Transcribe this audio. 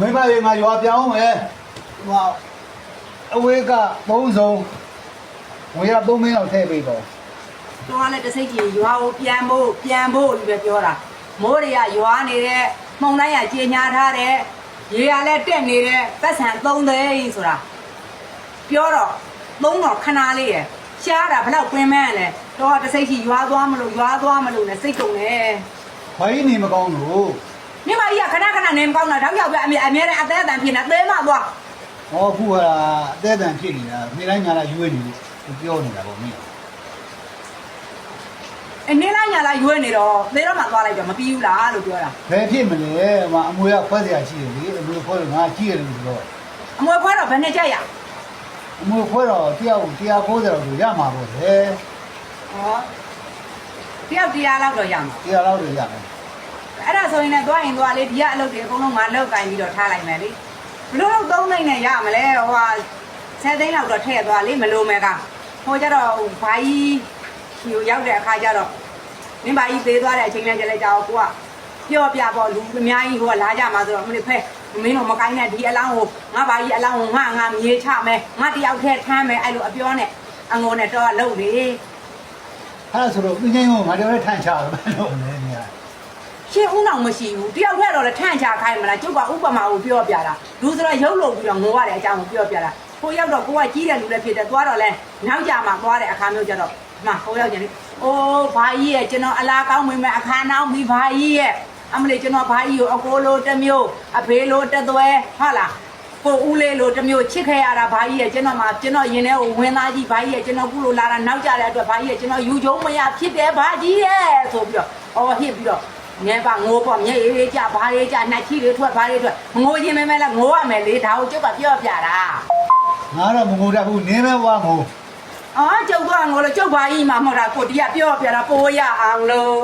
မိမရေငါရွာပြောင်းမယ်ဟိုအဝေးကသုံးစုံဝေးရသုံးမင်းလောက်ထည့်ပေးတော့တော့ကလည်းတစိတ်ကြီးရွာကိုပြန်ဖို့ပြန်ဖို့လို့ပဲပြောတာမိုးတွေကရွာနေတဲ့မှုန်တိုင်းကကြေညာထားတဲ့ရေကလည်းတက်နေတဲ့ပတ်စံ3သိန်းဆိုတာပြောတော့သုံးတော့ခဏလေးရယ်ရှားတာဘလောက်ကွင်းမန်းလဲတော့ကတစိတ်ကြီးရွာသွားမလို့ရွာသွားမလို့နဲ့စိတ်ကုန်တယ်ဘာကြီးနေမကောင်းလို့ မြမကြီးကခဏခဏနေမကောင်းတာတောက်ရောက်ပြအမြဲအမြဲတမ်းအသေးအတန်ဖြစ်နေသေးမှသွား ဟောအခုဟာအသေးအတန်ဖြစ်နေတာနေတိုင်းညာလာရွေးနေလို့ပြောနေတာပေါ့မင်း အနေလိုက်ညာလိုက်ရွေးနေတော့သေတော့မှသွားလိုက်တော့မပြီးဘူးလားလို့ပြောတာ ဘယ်ဖြစ်မလဲဟိုအမွေကခွဲเสียရှိတယ်လေအမွေခွဲတော့ငါကြည့်ရတယ်လို့ပြော အမွေခွဲတော့ဘယ်နဲ့ကြက်ရ အမွေခွဲတော့တရားကို190တော့ဆိုရမှာပေါ့လေ ဟောတယောက်တရားလောက်တော့ရမှာ တရားလောက်တော့ရတယ် အဲ့ဒါဆိုရင်လည်းသွားရင်သွားလေဒီကအလုပ်တွေအကုန်လုံးငါလောက်ကင်ပြီးတော့ထားလိုက်မယ်လေဘလို့တော့သုံးနိုင်နဲ့ရမလဲဟိုဟာဆယ်သိန်းလောက်တော့ထည့်သွားလေမလိုမယ်ကဟိုကြတော့ဘာကြီးဟိုရောက်တဲ့အခါကျတော့မင်းဘာကြီးသေးသွားတဲ့အချိန်နဲ့ကြလိုက်ကြတော့ကိုကပြောပြပေါ့လူအများကြီးဟိုကလာကြမှာဆိုတော့မင်းဖဲမင်းတို့မကိုင်းနဲ့ဒီအလောင်းကိုငါဘာကြီးအလောင်းကိုငါငါမြေချမယ်ငါတယောက်ထဲထမ်းမယ်အဲ့လိုအပြောနဲ့အငုံနဲ့တော့လုံလေအဲ့ဒါဆိုတော့ပြင်းချင်းကိုငါတို့လည်းထန်ချတယ်ဘယ်လိုလဲနေရ ရှင်းဦးအောင်မရှိဘူးတယောက်ထဲတော့လည်းထန့်ချခိုင်းမလားကျုပ်ကဥပမာကိုပြောပြတာလူဆိုတော့ရုပ်လုံးပြီးတော့ငိုရတဲ့အကြောင်းကိုပြောပြတာကိုရောက်တော့ကိုကကြီးတဲ့လူလည်းဖြစ်တယ်သွားတော့လဲနောက်ကြမှာသွားတဲ့အခါမျိုးကြတော့မှကိုရောက်ကြတယ်အိုးဘာကြီးရဲ့ကျွန်တော်အလားကောင်းမိမယ်အခါနောက်ပြီးဘာကြီးရဲ့အမလေးကျွန်တော်ဘာကြီးကိုအကိုလိုတစ်မျိုးအဖေလိုတစ်သွဲဟုတ်လားကိုဦးလေးလိုတစ်မျိုးချစ်ခဲ့ရတာဘာကြီးရဲ့ကျွန်တော်မှကျွန်တော်ရင်ထဲကိုဝင်သားကြီးဘာကြီးရဲ့ကျွန်တော်ကုလိုလာတာနောက်ကြတဲ့အတွက်ဘာကြီးရဲ့ကျွန်တော်ယူချုံမရဖြစ်တယ်ဘာကြီးရဲ့ဆိုပြီးတော့အော်ဟစ်ပြီးတော့ ငဲပါငိုပေါ့မျက်ရည်လေးကြဘာလေးကြနှက်ချီလေးထွက်ဘာလေးထွက်ငိုခြင်းမဲမဲလဲငိုရမယ်လေဒါကိုကျုပ်ကပြောပြတာငါတော့မငိုတတ်ဘူးနင်းမဲဝါငိုအော်ကျုပ်ကငိုလို့ကျုပ်ဘာကြီးမှမဟုတ်တာကိုတီးကပြောပြတာပိုးရအောင်လို့